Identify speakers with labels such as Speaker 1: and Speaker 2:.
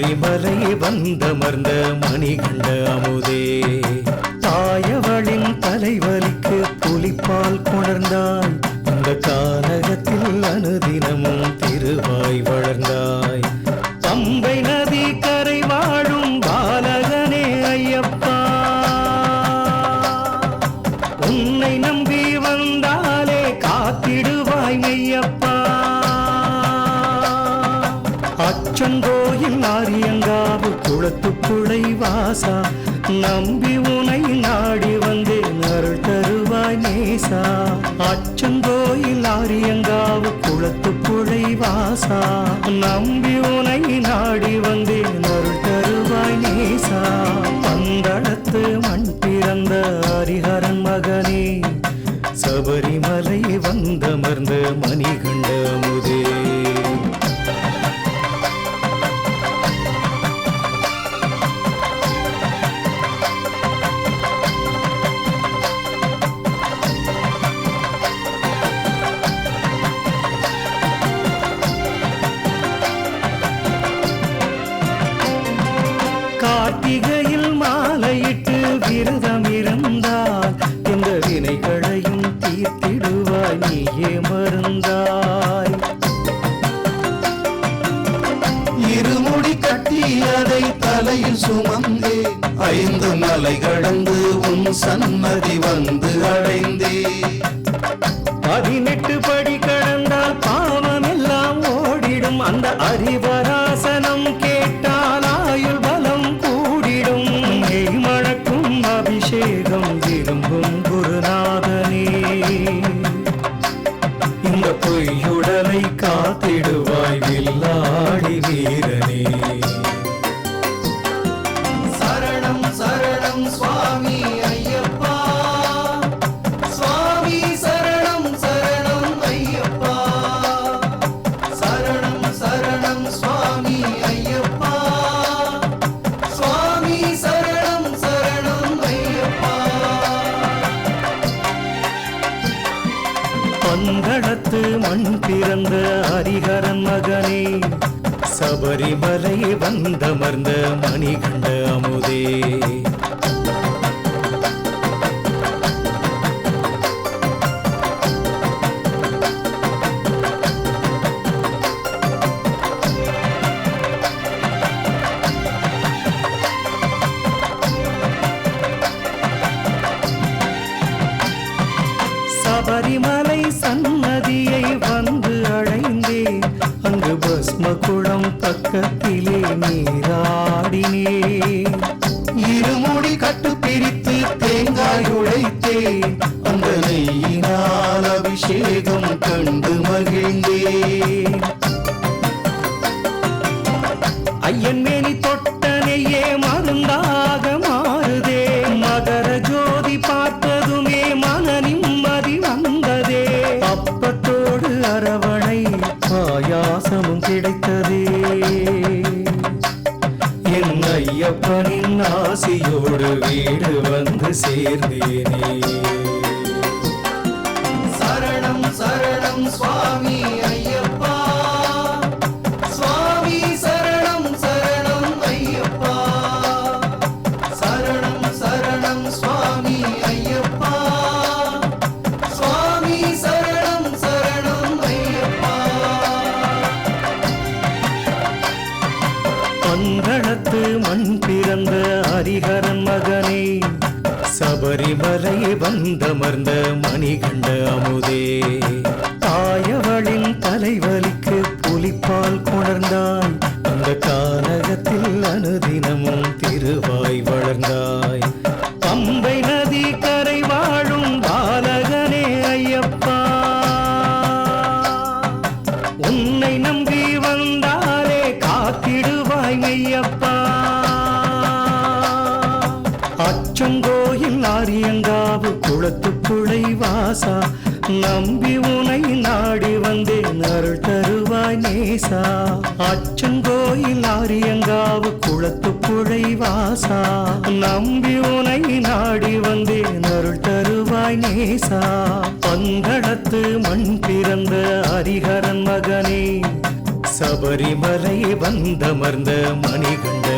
Speaker 1: சபரிமலை வந்தமர்ந்த மணிகண்ட அமுதே. தாயவளின் தலைவலிக்கு புலிப்பால் கொணர்ந்தாய். அந்த காலகத்தில் அனுதினமும் திருவாய் வளர்ந்தாய். பம்பை நதி கரை வாழும் பாலகனே ஐயப்பா. உன்னை நம்ப ஆரியங்காவு குளத்துக்குளை வாசா நம்பி உனை நாடி வந்தேன் அருள் தருவாய் நேசா. அச்சங்கோயில் ஆரியங்காவு குளத்துக்குளை வாசா நம்பி உனை நாடி வந்தேன் அருள் தருவாய் நேசா. பந்தளத்து மண் பிறந்த ஹரிஹரன் மகனே சபரிமலை வந்தமர்ந்த மணிகண்ட முதே. கார்த்திகையில் மாலையிட்டு விரதம் இருந்தால் இந்த வினைகளையும் தீர்த்திடுவாய் நீயே மருந்தாய்.
Speaker 2: இருமுடி கட்டி அதை தலையில் சுமந்தே. ஐந்து மலை கடந்து உன் சன்னதி வந்து அடைந்தே.
Speaker 1: பதினெட்டு படி கடந்தால் பாவம் எல்லாம் ஓடிடும். அந்த அறிவராசனம் காத்திடுவாய் வில்லாடி பந்தளத்து மண் பிறந்த ஹரிகரன் மகனே சபரிமலை வந்தமர்ந்த மணிகண்ட அமுதே. சபரிமலை நீராடினே
Speaker 2: இருமுடி கட்டு பிரித்து தேங்காய் உழைத்தேன் அந்த நெய்யினால் அபிஷேகம் கண்டு
Speaker 1: மகிழ்ந்தேன். ஐயப்பனின் ஆசியோடு வீடு வந்து சேர்ந்தேனே.
Speaker 2: சரணம் சரணம் சுவாமி.
Speaker 1: ஹரிஹரன் மகனே சபரிமலை வந்தமர்ந்த மணிகண்ட அமுதே. தாயவளின் தலைவலிக்கு புலிப்பால் கொணர்ந்தார் அச்சங்கோயில் ஆரியங்காவு புழை வாசா. நம்பி உனை நாடி வந்தேன் அருள் தருவாய் நேசா. அச்சங்கோயில் ஆரியங்காவு குளத்து புழை வாசா. நம்பி உனை நாடி வந்தேன் அருள் தருவாய் நேசா. பந்தளத்து மண் பிறந்த ஹரிஹரன் மகனே. சபரிமலை வந்தமர்ந்த மணிகண்ட